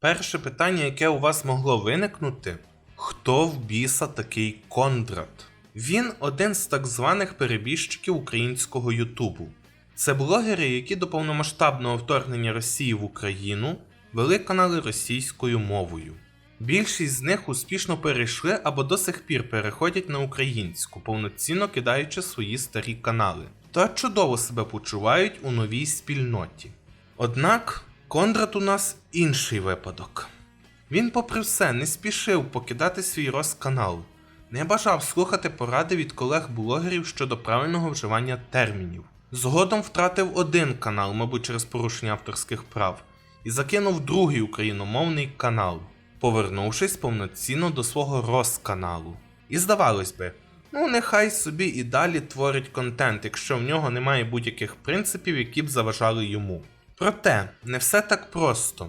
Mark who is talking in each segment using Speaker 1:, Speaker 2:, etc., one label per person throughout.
Speaker 1: Перше питання, яке у вас могло виникнути: хто в біса такий Кондрат? Він один з так званих перебіжчиків українського Ютубу. Це блогери, які до повномасштабного вторгнення Росії в Україну вели канали російською мовою. Більшість з них успішно перейшли або до сих пір переходять на українську, повноцінно кидаючи свої старі канали, та чудово себе почувають у новій спільноті. Однак Кондрат у нас інший випадок. Він, попри все, не спішив покидати свій розканал, не бажав слухати поради від колег-блогерів щодо правильного вживання термінів. Згодом втратив один канал, мабуть, через порушення авторських прав, і закинув другий україномовний канал, повернувшись повноцінно до свого розканалу. І здавалось би, ну нехай собі і далі творить контент, якщо в нього немає будь-яких принципів, які б заважали йому. Проте, не все так просто.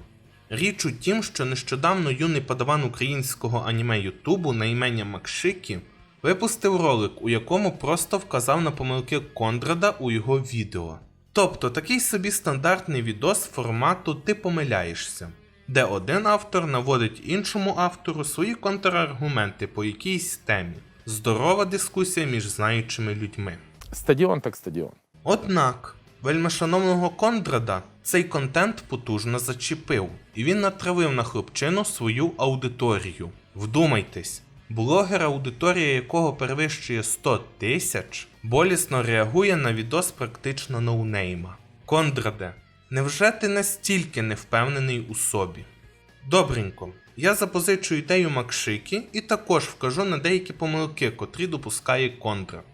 Speaker 1: Річ у тім, що нещодавно юний подаван українського аніме Ютубу на ім'я Макшикі випустив ролик, у якому просто вказав на помилки Кондрада у його відео. Тобто такий собі стандартний відос формату Ти помиляєшся, де один автор наводить іншому автору свої контраргументи по якійсь темі. Здорова дискусія між знаючими людьми.
Speaker 2: Стадіон так стадіон.
Speaker 1: Однак, вельмишановного Кондрада цей контент потужно зачепив, і він натравив на хлопчину свою аудиторію. Вдумайтесь, блогер, аудиторія якого перевищує 100 тисяч, болісно реагує на відос практично ноунейма. Кондраде, невже ти настільки не впевнений у собі? Добренько, я запозичу ідею Макшики і також вкажу на деякі помилки, котрі допускає Кондрат.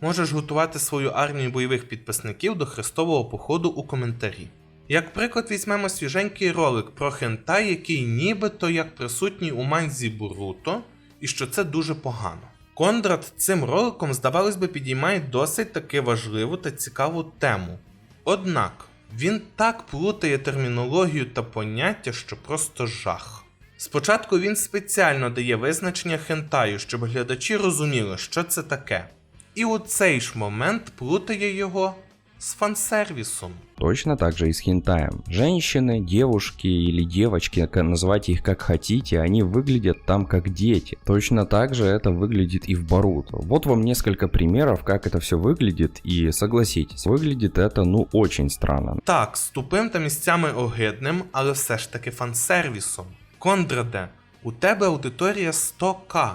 Speaker 1: Можеш готувати свою армію бойових підписників до хрестового походу у коментарі. Як приклад візьмемо свіженький ролик про хентай, який нібито як присутній у манзі Буруто, і що це дуже погано. Кондрат цим роликом, здавалось би, підіймає досить таки важливу та цікаву тему. Однак він так плутає термінологію та поняття, що просто жах. Спочатку він спеціально дає визначення хентаю, щоб глядачі розуміли, що це таке. І у цей ж момент плутає його з фансервісом.
Speaker 3: Точно так же и с хентаем. Женщины, девушки или девочки, к- называйте их как хотите, они выглядят там как дети. Точно так же это выглядит и в Боруто. Вот вам несколько примеров, как это все выглядит, и согласитесь, выглядит это ну очень странно.
Speaker 1: Так, з тупим та місцями огидним, але все ж таки фансервісом. Кондраде, у тебе аудиторія 100к.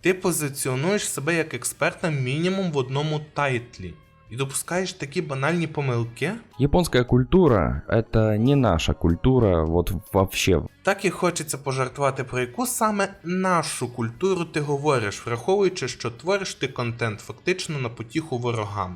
Speaker 1: Ти позиціонуєш себе як експерта мінімум в одному тайтлі. І допускаєш такі банальні помилки?
Speaker 3: Японская культура — это не наша культура вот вообще.
Speaker 1: Так і хочеться пожартувати про яку саме нашу культуру ти говориш, враховуючи, що твориш ти контент фактично на потіху ворогам.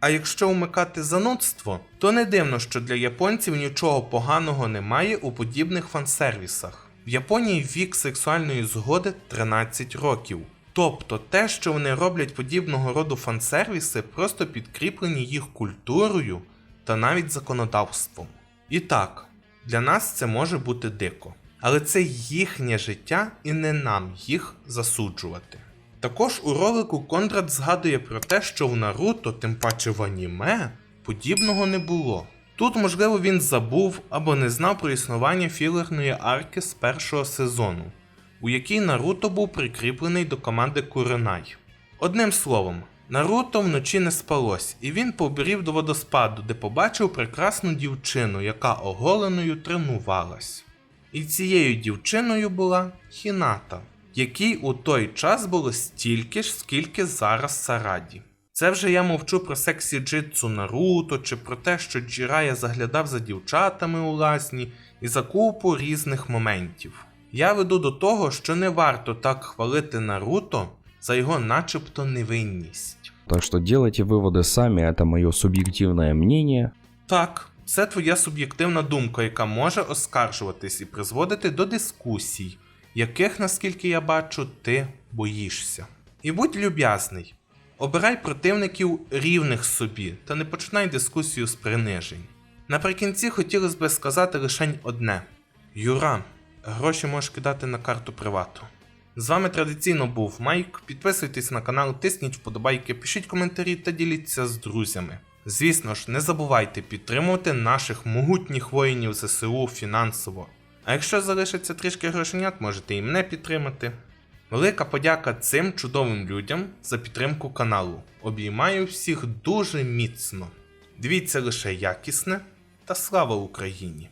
Speaker 1: А якщо умикати занудство, то не дивно, що для японців нічого поганого немає у подібних фансервісах. В Японії вік сексуальної згоди 13 років. Тобто те, що вони роблять подібного роду фансервіси, просто підкріплені їх культурою та навіть законодавством. І так, для нас це може бути дико. Але це їхнє життя і не нам їх засуджувати. Також у ролику Конрад згадує про те, що в Наруто, тим паче в аніме, подібного не було. Тут, можливо, він забув або не знав про існування філерної арки з першого сезону, у якій Наруто був прикріплений до команди Куренай. Одним словом, Наруто вночі не спалось, і він побрів до водоспаду, де побачив прекрасну дівчину, яка оголеною тренувалась. І цією дівчиною була Хіната, якій у той час було стільки ж, скільки зараз Сараді. Це вже я мовчу про сексі джитсу Наруто чи про те, що Джірая заглядав за дівчатами у ласні і за купу різних моментів. Я веду до того, що не варто так хвалити Наруто за його начебто невинність.
Speaker 3: Так что делайте выводы сами, это мое субъективное мнение.
Speaker 1: Так, це твоя суб'єктивна думка, яка може оскаржуватись і призводити до дискусій, яких, наскільки я бачу, ти боїшся. І будь люб'язний, обирай противників рівних собі та не починай дискусію з принижень. Наприкінці хотілося би сказати лише одне: Юра, гроші можеш кидати на карту привату. З вами традиційно був Майк. Підписуйтесь на канал, тисніть вподобайки, пишіть коментарі та діліться з друзями. Звісно ж, не забувайте підтримувати наших могутніх воїнів ЗСУ фінансово. А якщо залишиться трішки грошенят, можете і мене підтримати. Велика подяка цим чудовим людям за підтримку каналу. Обіймаю всіх дуже міцно. Дивіться лише якісне та слава Україні!